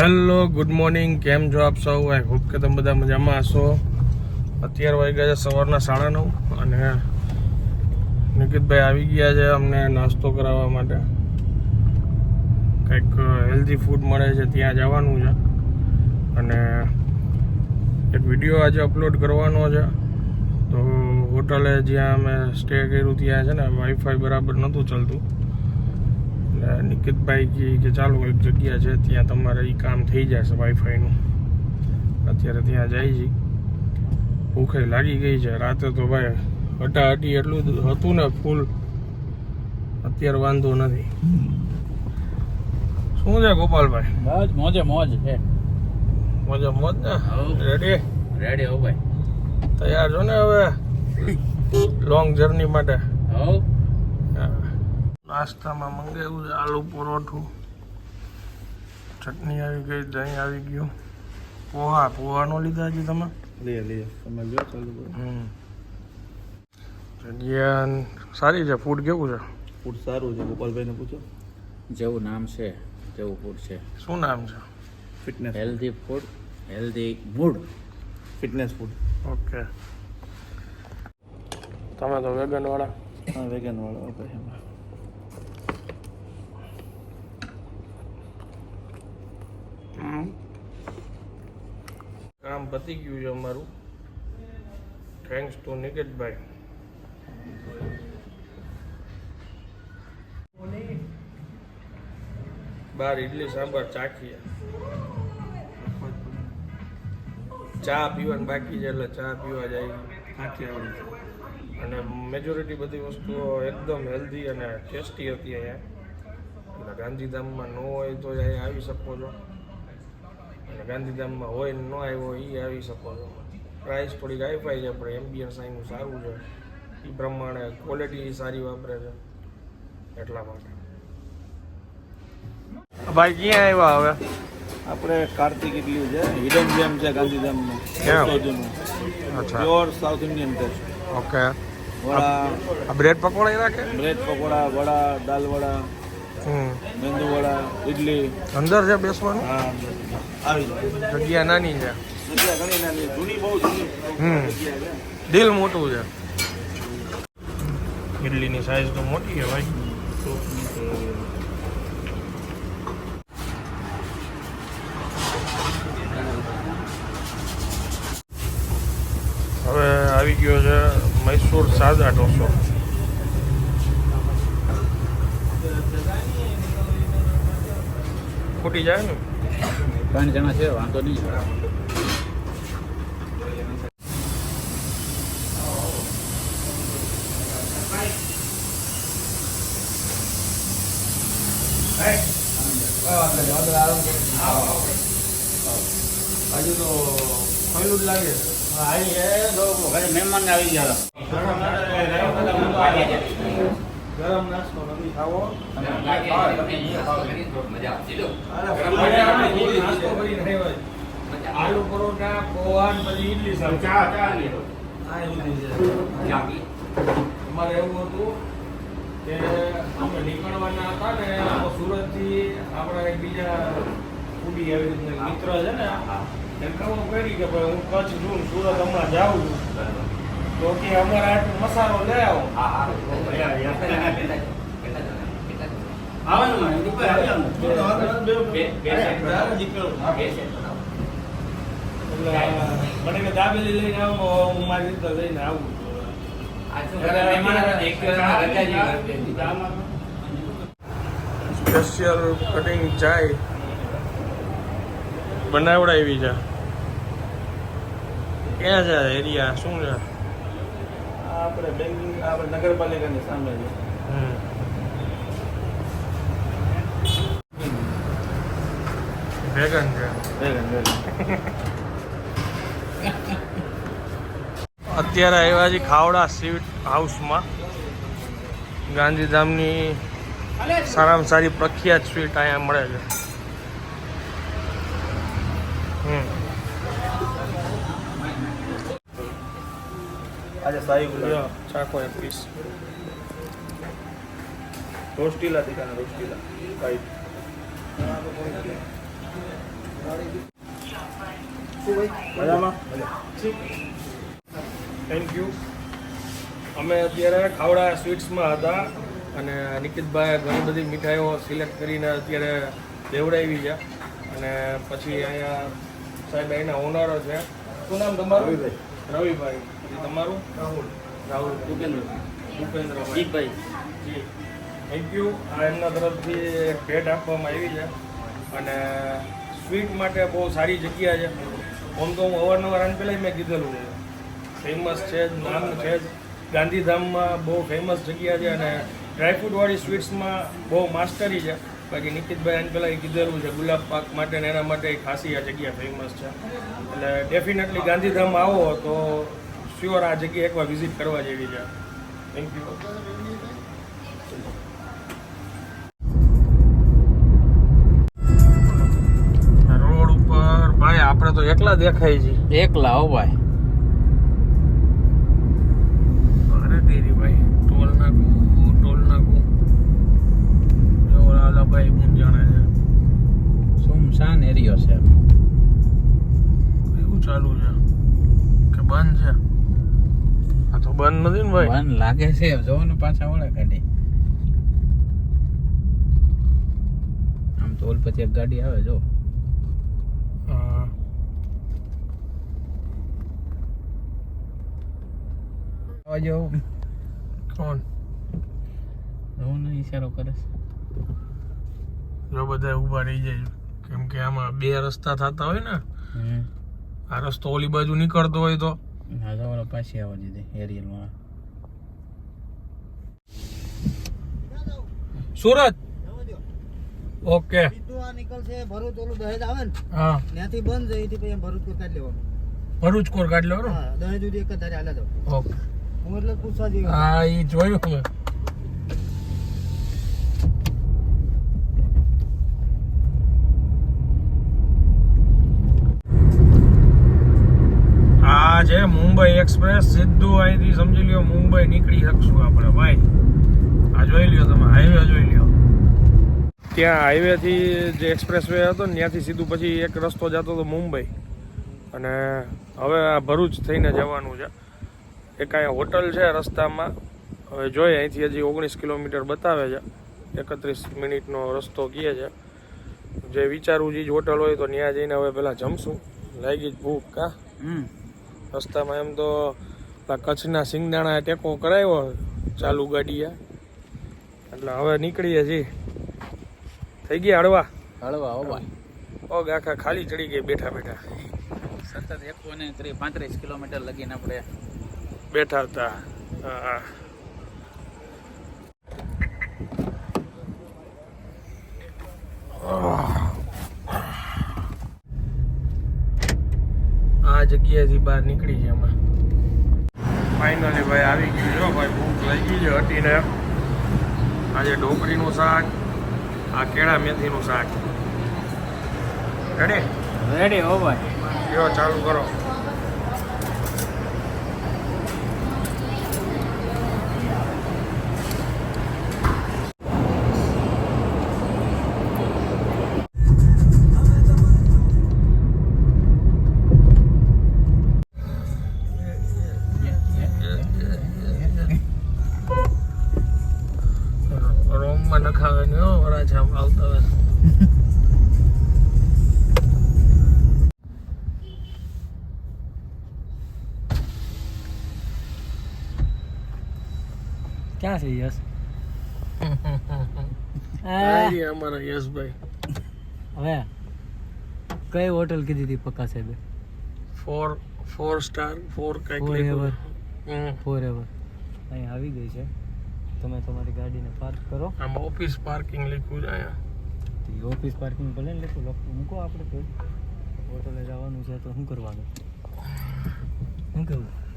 Hello good morning કેમ છો આપ સૌ? આઈ હોપ કે તમે બધા મજામાં હશો. અત્યારે વાગી ગયા છે સવારના સાડા નવ અને નિકિતભાઈ આવી ગયા છે અમને નાસ્તો કરાવવા માટે. કંઈક હેલ્ધી ફૂડ મળે છે ત્યાં જવાનું છે. અને એક વીડિયો આજે અપલોડ કરવાનો છે. તો હોટલે જ્યાં અમે સ્ટે કર્યું ત્યાં છે ને વાઈફાઈ બરાબર નહોતું ચાલતું. એટલે નિકિતભાઈ કે ચાલો એક જગ્યા છે ત્યાં તમારે એ કામ થઈ જશે વાઈફાઈનું અત્યારે ત્યાં જાય છે. ભૂખે લાગી ગઈ છે. રાતે તો ભાઈ હટાહટી એટલું હતું ને ફૂલ અત્યારે વાંધો નથી. શું છે ગોપાલભાઈ? બસ મોજે મોજ છે. મોજે મોજ ને. રેડી રેડી હો ભાઈ. તૈયાર છો ને હવે? લોંગ જર્ની માટે? હો નાસ્તામાં મંગાવ્યું છે આલુ પરોઠું. ચટણી આવી ગઈ દહીં આવી ગયું. પોહા પોહાનો લીધા છે તમે? લે લે તમે લ્યો ચાલુ કરો. હમ. જગ્યા સારી છે ફૂડ કેવું છે? ફૂડ સારું છે ગોપાલભાઈને પૂછો. જેવું નામ છે તેવું ફૂડ છે. શું નામ છે? Fitness healthy food healthy mood fitness food okay તમે તો વેગન વાળા. હા વેગન વાળા ભાઈ એમાં હમ. કામ પતી ગયું છે અમારું. થેન્ક્સ ટુ નિકેતભાઈ. બાર ઇડલી સાંભાર ચાખીએ. ચા પીવાનું બાકી છે એટલે ચા પીવા જાય. અને મેજોરિટી બધી વસ્તુઓ એકદમ હેલ્ધી અને ટેસ્ટી હતી અહીંયા. એટલે ગાંધીધામમાં ન હોય તો અહીંયા આવી શકો છો. ગાંધીધામમાં હોય ને ન આવ્યો એ આવી શકો છો. પ્રાઇસ થોડીક હાઈફાઈ છે પણ એમ્બિયન્સ અહીંનું સારું છે. એ પ્રમાણે ક્વોલિટી સારી વાપરે છે. એટલા માટે. ભાઈ ક્યાં આવ્યા હવે? આપણે કાર્તિક ઇડલી છે હિડન જેમ છે ગાંધીધામનું pure South Indian taste okay. Vada bread pakoda રાખે બ્રેડ પકોડા વડા દાલ વડા હમ. મેંદુ વડા ઇડલી. અંદર છે બેસવાનું? હા આવી જગ્યા નાની છે. જગ્યા ઘણી નાની જૂની બહુ જૂની. હમ. દિલ મોટું છે. ઇડલીની સાઈઝ તો મોટી છે ભાઈ. હવે આવી ગયો છે મૈસૂર સાદા ઢોસો. ફૂટી જાય ને? ત્રણ જણા છે વાંધો નહીં હજુ તો ખોયલું જ લાગે મહેમાન આવી ગયા ગરમ નાસ્તો નથી ખાવો. આલુ પરોઠા પોવાન પછી ઇડલી સર ચા ચા અમારે એવું હતું કે અમે નીકળવાના હતા ને સુરતથી આપણા એક બીજા ઉડી આવી રીતે મિત્ર છે ને એમ ખબર પડી કે ભાઈ હું કચ્છ છું સુરત હમણાં જાઉં છું. તો કે અમારે આટલું મસાલો લઈ આવો. એટલે મને કે દાબેલી લઈને આવો સ્પેશિયલ કટિંગ ચાય બનાવડાવી છે. ક્યાં છે એરિયા શું છે? આપણે બેંકિંગ આપણે નગરપાલિકાની સામે છે. વેગન છે. Vegan vegan. અત્યારે આવ્યા છે ખાવડા સ્વીટ હાઉસમાં. ગાંધીધામની સારામાં સારી પ્રખ્યાત સ્વીટ અહીંયા મળે છે. આજે ગુલાબ લ્યો, એક પીસ રોસ્ટીલા તીખાના રોસ્ટીલા. રાઈટ મજામાં? થેન્ક યુ અમે અત્યારે ખાવડા સ્વીટ્સમાં હતા અને નિકિતભાઈએ ઘણી બધી મીઠાઈઓ સિલેક્ટ કરીને અત્યારે લેવડાવી છે. અને પછી અહીંયા સાહેબ એના ઓનરો છે. શું નામ તમારું? રવિભાઈ. પછી તમારું? રાહુલ. રાહુલ. ભૂપેન્દ્ર. ભૂપેન્દ્ર જીતભાઈ જી. થેન્ક યુ આ એમના તરફથી એક ભેટ આપવામાં આવી છે. અને સ્વીટ માટે બહુ સારી જગ્યા છે. આમ તો હું અવારનવાર આને પહેલાં મેં કીધેલું. છે ફેમસ છે જ નામ છે જ. ગાંધીધામમાં બહુ ફેમસ જગ્યા છે અને ડ્રાયફ્રૂટવાળી સ્વીટ્સમાં બહુ માસ્ટરી છે. બાકી નિકિતભાઈ આને પહેલાં કીધેલું છે, ગુલાબ પાક માટે ને એના માટે ખાસી આ જગ્યા ફેમસ છે. એટલે ડેફિનેટલી ગાંધીધામ આવો તો શ્યોર આ જગ્યા એકવાર વિઝિટ કરવા જેવી છે. થેન્ક યુ રોડ ઉપર, ભાઈ, આપણે તો એકલા દેખાય છે એકલા હો ભાઈ. જો ઓલા ભાઈ હું જાણે છે? સુમસાન એરિયો છે. એવું ચાલુ છે? કે બંધ છે? આ તો બંધ નથી ને ભાઈ? મન લાગે છે. જોવો ને પાછા વળે ગાડી. આમ તો ઓલ પછી એક ગાડી આવે જો હા. આવવા જેવું કોણ? જોવો ને ઈશારો કરે છે. જો બધા ઊભા રહી જાય કેમ કે આમાં બે રસ્તા થતા હોય ને આ રસ્તો ઓલી બાજુ નીકળતો હોય તો. હા તો ઓલા પાછી આવવા દીધી એરિયલમાં સુરત? ઓકે. નીકળશે ભરૂચ ઓલું દહેજ આવે ને હા. ત્યાંથી બંધ છે પછી ભરૂચ કોર કાઢી લેવાનું. ભરૂચ કોર કાઢ લેવાનું? દહેજ સુધી એક જ ધારે હાલે ઓકે. હું એટલે પૂછવા જેવી. હા એ જોયું મેં આ છે મુંબઈ એક્સપ્રેસ, સીધું અહીંથી સમજી લ્યો, મુંબઈ નીકળી શકશું આપણે, ભાઈ. આ જોઈ લ્યો તમે હાઈવે જોઈ લ્યો. ત્યાં હાઈવેથી જે એક્સપ્રેસ વે હતો ત્યાંથી સીધું પછી એક રસ્તો જતો હતો મુંબઈ. અને હવે આ ભરૂચ થઈને જવાનું છે. એક અહીંયા હોટલ છે રસ્તામાં. હવે જોઈએ અહીંથી હજી ઓગણીસ કિલોમીટર બતાવે છે. એકત્રીસ મિનિટનો રસ્તો કહે છે. જે વિચારવું જે હોટલ હોય તો ત્યાં જઈને હવે પહેલાં જમશું. લાગી જ ભૂખ કા રસ્તામાં એમ તો કચ્છના સિંગદાણા ટેકો કરાવ્યો ચાલુ ગાડીએ. એટલે હવે નીકળીએ છીએ થઈ ગયા હળવા? હળવા હો ભાઈ. પગ આખા ખાલી ચડી ગઈ બેઠા બેઠા. સતત એકસો ને ત્રીસ પાંત્રીસ કિલોમીટર લગીને આપણે બેઠા હતા. હા આ જગ્યાએથી બહાર નીકળી છે અમે ફાઇનલી ભાઈ આવી ગયું જો ભાઈ ભૂખ લઈ ગઈ છે હટીને. આજે ઢોકળીનું શાક આ કેળા મેથીનું શાક. રેડી રેડી હો ભાઈ. ચાલુ કરો? વરાછા આવતા હોય. ક્યાં છે યશ? અમારા યશભાઈ. હવે કઈ હોટલ કીધી હતી પક્કા સાહેબે? Four four star four. લખ્યું છે. હમ. ફોર એવર અહીં આવી ગઈ છે. તમે તમારી ગાડીને પાર્ક કરો. આમાં ઓફિસ પાર્કિંગ લખ્યું છે અહીંયા. ઓફિસ પાર્કિંગ ભલે ને લખું. લખું. મૂકો આપણે તો. હોટલે જવાનું છે તો શું કરવાનું? શું કેવું